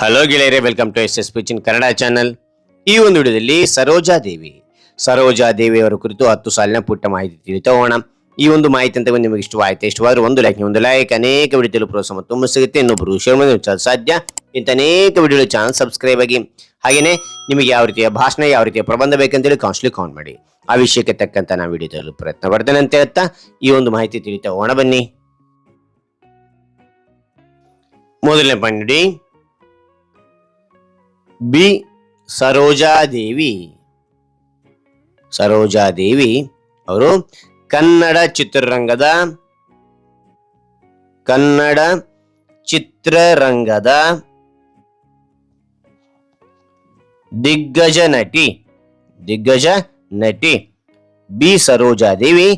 Hello ಗೆಳೆಯರೆ welcome to S S ಪಿಚಿನ್ Kannada channel ಈ ಒಂದು ವಿಡಿಯೋದಲ್ಲಿ ಸರೋಜಾ ದೇವಿ. ಸರೋಜಾ ದೇವಿ ಅವರ ಕುರಿತು ಹತ್ತು ಸಾಲಿನ ಪುಟ್ಟ ಮಾಹಿತಿ ತಿಳಿತೋಣ. ಈ ಒಂದು ಮಾಹಿತಿ ಅಂತ ನಿಮಗೆ ಇಷ್ಟವಾಯಿತು, ಇಷ್ಟವಾದ್ರೆ ಒಂದು ಲೈಕ್ ಒಂದು ಲೈಕ್ ಅನೇಕ ವಿಡಿಯೋ ಪ್ರೋತ್ಸಾಹ ತುಂಬ ಸಿಗುತ್ತೆ. ಇನ್ನೊಬ್ಬರು ಶೇರ್ ಸಾಧ್ಯ. ಇಂಥ ಅನೇಕ ವಿಡಿಯೋ ಚಾನಲ್ ಸಬ್ಸ್ಕ್ರೈಬ್ ಆಗಿ ಹಾಗೆಯೇ ನಿಮಗೆ ಯಾವ ರೀತಿಯ ಭಾಷಣ, ಯಾವ ರೀತಿಯ ಪ್ರಬಂಧ ಬೇಕಂತೇಳಿ ಕಾನ್ಸ್ಲಿ ಕಾನ್ ಮಾಡಿ. ಆ ವಿಷಯಕ್ಕೆ ತಕ್ಕಂತ ನಾವು ವಿಡಿಯೋ ತರಲು ಪ್ರಯತ್ನ ಪಡ್ತೇನೆ ಅಂತ ಹೇಳ್ತಾ, ಈ ಒಂದು ಮಾಹಿತಿ ತಿಳಿತಾ ಹೋಗೋಣ ಬನ್ನಿ. ಮೊದಲನೇ ಪಾಯಿಂಟ್ ಬಿ ಸರೋಜಾದೇವಿ. ಸರೋಜಾದೇವಿ ಅವರು ಕನ್ನಡ ಚಿತ್ರರಂಗದ ಕನ್ನಡ ಚಿತ್ರರಂಗದ ದಿಗ್ಗಜ ನಟಿ ದಿಗ್ಗಜ ನಟಿ ಬಿ ಸರೋಜಾದೇವಿ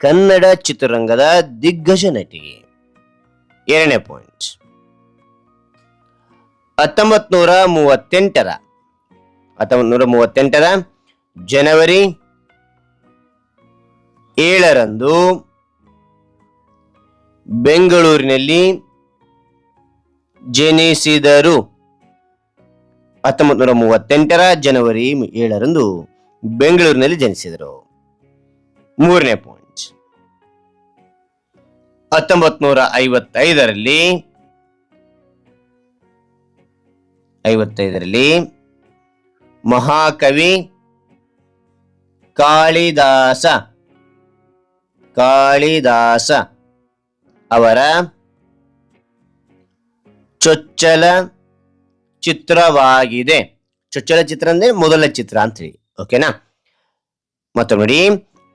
ಕನ್ನಡ ಚಿತ್ರರಂಗದ ದಿಗ್ಗಜ ನಟಿ. ಎರಡನೇ ಪಾಯಿಂಟ್ ಹತ್ತೊಂಬತ್ ನೂರ ಮೂವತ್ತೆಂಟರ. ಹತ್ತೊಂಬತ್ ನೂರ ಮೂವತ್ತೆಂಟರ ಜನವರಿ ಏಳರಂದು ಬೆಂಗಳೂರಿನಲ್ಲಿ ಜನಿಸಿದರು. ಹತ್ತೊಂಬತ್ ನೂರ ಮೂವತ್ತೆಂಟರ ಜನವರಿ ಏಳರಂದು ಬೆಂಗಳೂರಿನಲ್ಲಿ ಜನಿಸಿದರು. ಮೂರನೇ ಪಾಯಿಂಟ್ ಹತ್ತೊಂಬತ್ ನೂರ ಐವತ್ತೈದರಲ್ಲಿ ಐವತ್ತೈದರಲ್ಲಿ ಮಹಾಕವಿ ಕಾಳಿದಾಸ ಕಾಳಿದಾಸ ಅವರ ಚೊಚ್ಚಲ ಚಿತ್ರವಾಗಿದೆ. ಚೊಚ್ಚಲ ಚಿತ್ರ ಅಂದ್ರೆ ಮೊದಲ ಚಿತ್ರ ಅಂತ ಹೇಳಿ ಓಕೆನಾ ಮತ್ತೊಮ್ಮೆ ನೋಡಿ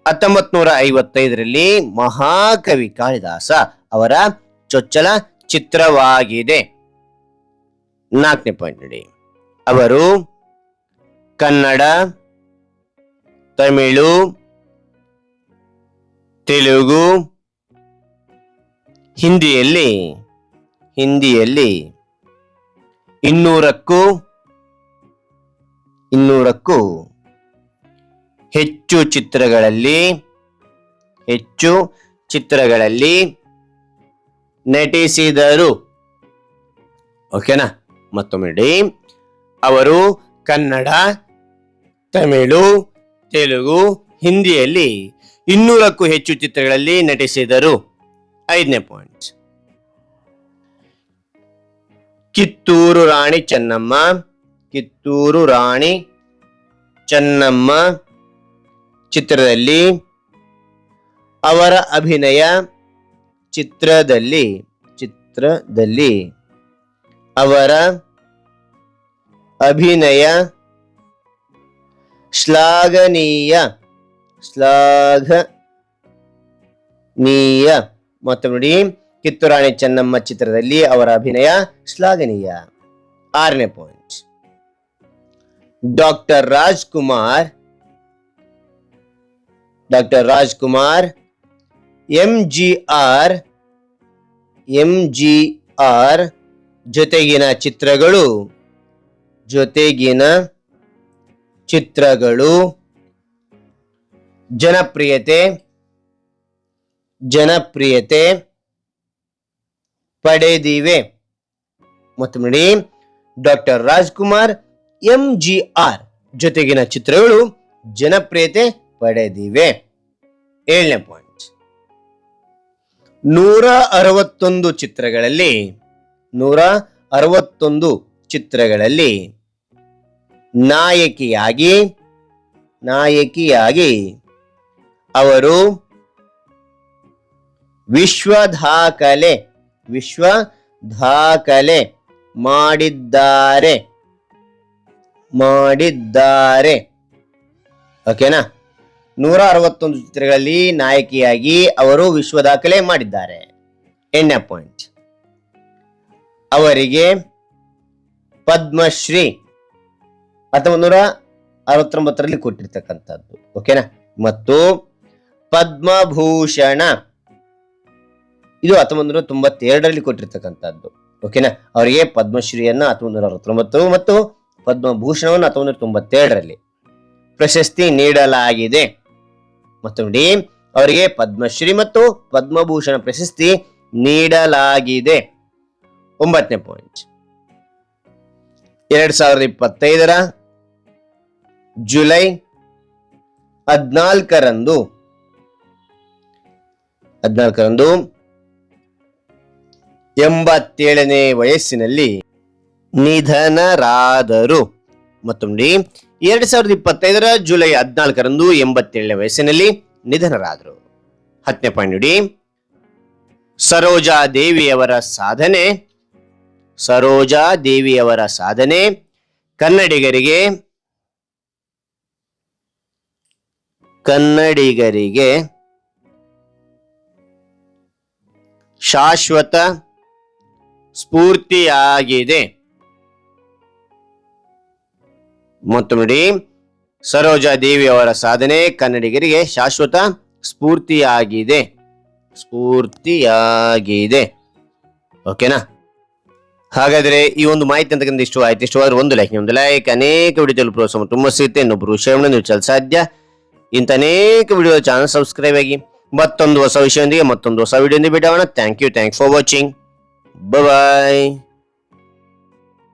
ಹತ್ತೊಂಬತ್ ನೂರ ಐವತ್ತೈದರಲ್ಲಿ ಮಹಾಕವಿ ಕಾಳಿದಾಸ ಅವರ ಚೊಚ್ಚಲ ಚಿತ್ರವಾಗಿದೆ. ನಾಲ್ಕನೇ ಪಾಯಿಂಟ್ ನೋಡಿ. ಅವರು ಕನ್ನಡ, ತಮಿಳು, ತೆಲುಗು, ಹಿಂದಿಯಲ್ಲಿ ಹಿಂದಿಯಲ್ಲಿ ಇನ್ನೂರಕ್ಕೂ ಇನ್ನೂರಕ್ಕೂ ಹೆಚ್ಚು ಚಿತ್ರಗಳಲ್ಲಿ ಹೆಚ್ಚು ಚಿತ್ರಗಳಲ್ಲಿ ನಟಿಸಿದರು. ಓಕೆನಾ ಮತ್ತೊಮ್ಮೆ ನೋಡಿ ಅವರು ಕನ್ನಡ, ತಮಿಳು, ತೆಲುಗು, ಹಿಂದಿಯಲ್ಲಿ ಇನ್ನೂರಕ್ಕೂ ಹೆಚ್ಚು ಚಿತ್ರಗಳಲ್ಲಿ ನಟಿಸಿದರು. ಐದನೇ ಪಾಯಿಂಟ್. ಕಿತ್ತೂರು ರಾಣಿ ಚೆನ್ನಮ್ಮ, ಕಿತ್ತೂರು ರಾಣಿ ಚೆನ್ನಮ್ಮ ಚಿತ್ರದಲ್ಲಿ ಅವರ ಅಭಿನಯ ಚಿತ್ರದಲ್ಲಿ ಚಿತ್ರದಲ್ಲಿ ಅವರ ಅಭಿನಯ ಶ್ಲಾಘನೀಯ. ಶ್ಲಾಘನೀಯ. ಮತ್ತೆ ನೋಡಿ, ಕಿತ್ತೂರಾಣಿ ಚೆನ್ನಮ್ಮ ಚಿತ್ರದಲ್ಲಿ ಅವರ ಅಭಿನಯ ಶ್ಲಾಘನೀಯ. ಆರನೇ point. Doctor Rajkumar doctor Rajkumar M G R M G R ಜೊತೆಗಿನ ಚಿತ್ರಗಳು. ಜೊತೆಗಿನ ಚಿತ್ರಗಳು, ಜನಪ್ರಿಯತೆ ಜನಪ್ರಿಯತೆ ಪಡೆದಿವೆ. ಮತ್ತು ನೋಡಿ, doctor Rajkumar M G R ಜೊತೆಗಿನ ಚಿತ್ರಗಳು ಜನಪ್ರಿಯತೆ ಪಡೆದಿವೆ. ಏಳನೇ ಪಾಯಿಂಟ್. ನೂರ ಅರವತ್ತೊಂದು ಚಿತ್ರಗಳಲ್ಲಿ ನೂರ ಅರವತ್ತೊಂದು ಚಿತ್ರಗಳಲ್ಲಿ ನಾಯಕಿಯಾಗಿ ನಾಯಕಿಯಾಗಿ ಅವರು ವಿಶ್ವ ದಾಖಲೆ ವಿಶ್ವ ದಾಖಲೆ ಮಾಡಿದ್ದಾರೆ ಮಾಡಿದ್ದಾರೆ. ಓಕೆನಾ ನೂರ ಅರವತ್ತೊಂದು ಚಿತ್ರಗಳಲ್ಲಿ ನಾಯಕಿಯಾಗಿ ಅವರು ವಿಶ್ವ ದಾಖಲೆ ಮಾಡಿದ್ದಾರೆ ಎಣ್ಣೆ ಪಾಯಿಂಟ್ ಅವರಿಗೆ ಪದ್ಮಶ್ರೀ. ಹತ್ತೊಂಬತ್ತು ಅರವತ್ತೊಂಬತ್ತರಲ್ಲಿ ಕೊಟ್ಟಿರ್ತಕ್ಕಂಥದ್ದು. ಓಕೆನಾ ಮತ್ತು ಪದ್ಮಭೂಷಣ. ಇದು ಹತ್ತೊಂಬತ್ತು ನೂರ ತೊಂಬತ್ತೆರಡರಲ್ಲಿ ಕೊಟ್ಟಿರ್ತಕ್ಕಂಥದ್ದು. ಓಕೆನಾ ಅವರಿಗೆ ಪದ್ಮಶ್ರೀಯನ್ನ ಹತ್ತೊಂಬತ್ತು ನೂರ ಅರವತ್ತೊಂಬತ್ತು ಮತ್ತು ಪದ್ಮಭೂಷಣವನ್ನು ಹತ್ತೊಂಬತ್ತು ನೂರ ತೊಂಬತ್ತೆರಡರಲ್ಲಿ ಪ್ರಶಸ್ತಿ ನೀಡಲಾಗಿದೆ. ಮತ್ತು ನೋಡಿ, ಅವರಿಗೆ ಪದ್ಮಶ್ರೀ ಮತ್ತು ಪದ್ಮಭೂಷಣ ಪ್ರಶಸ್ತಿ ನೀಡಲಾಗಿದೆ. ಒಂಬತ್ತನೇ ಪಾಯಿಂಟ್ ಎರಡ್ ಸಾವಿರದ ಇಪ್ಪತ್ತೈದರ ಜುಲೈ ಹದಿನಾಲ್ಕರಂದು ಹದಿನಾಲ್ಕರಂದು ಎಂಬತ್ತೇಳನೇ ವಯಸ್ಸಿನಲ್ಲಿ ನಿಧನರಾದರು. ಮತ್ತೊಂದು ಎರಡ್ ಸಾವಿರದ ಇಪ್ಪತ್ತೈದರ ಜುಲೈ ಹದಿನಾಲ್ಕರಂದು ಎಂಬತ್ತೇಳನೇ ವಯಸ್ಸಿನಲ್ಲಿ ನಿಧನರಾದರು. ಹತ್ತನೇ ಪಾಯಿಂಟ್ ನೋಡಿ ಸರೋಜಾ ದೇವಿಯವರ ಸಾಧನೆ ಸರೋಜಾ ದೇವಿಯವರ ಸಾಧನೆ. ಕನ್ನಡಿಗರಿಗೆ ಕನ್ನಡಿಗರಿಗೆ ಶಾಶ್ವತ ಸ್ಫೂರ್ತಿಯಾಗಿದೆ. ಮತ್ತು ನೋಡಿ, ಸರೋಜಾ ದೇವಿಯವರ ಸಾಧನೆ ಕನ್ನಡಿಗರಿಗೆ ಶಾಶ್ವತ ಸ್ಫೂರ್ತಿಯಾಗಿದೆ. ಸ್ಫೂರ್ತಿಯಾಗಿದೆ. ಓಕೆನಾ? ಹಾಗಾದ್ರೆ ಈ ಒಂದು ಮಾಹಿತಿ ಅಂತಕ್ಕಂಥ ಇಷ್ಟು ಆಯ್ತು. ಇಷ್ಟವಾದ್ರೆ ಒಂದು ಲೈಕ್ ಒಂದು ಲೈಕ್ ಅನೇಕ ವಿಡಿಯೋ ಪ್ರೋತ್ಸಾಹ ತುಂಬ ಸಿಗುತ್ತೆ. ಇನ್ನೊಬ್ಬರು ವಿಷಯವನ್ನು ನೀವು ಸಾಧ್ಯ. ಇಂಥ ಅನೇಕ ವಿಡಿಯೋ ಚಾನಲ್ ಸಬ್ಸ್ಕ್ರೈಬ್ ಆಗಿ ಮತ್ತೊಂದು ಹೊಸ ವಿಷಯದೊಂದಿಗೆ, ಮತ್ತೊಂದು ಹೊಸ ವಿಡಿಯೋ ಬಿಡೋಣ thank you thanks for watching bye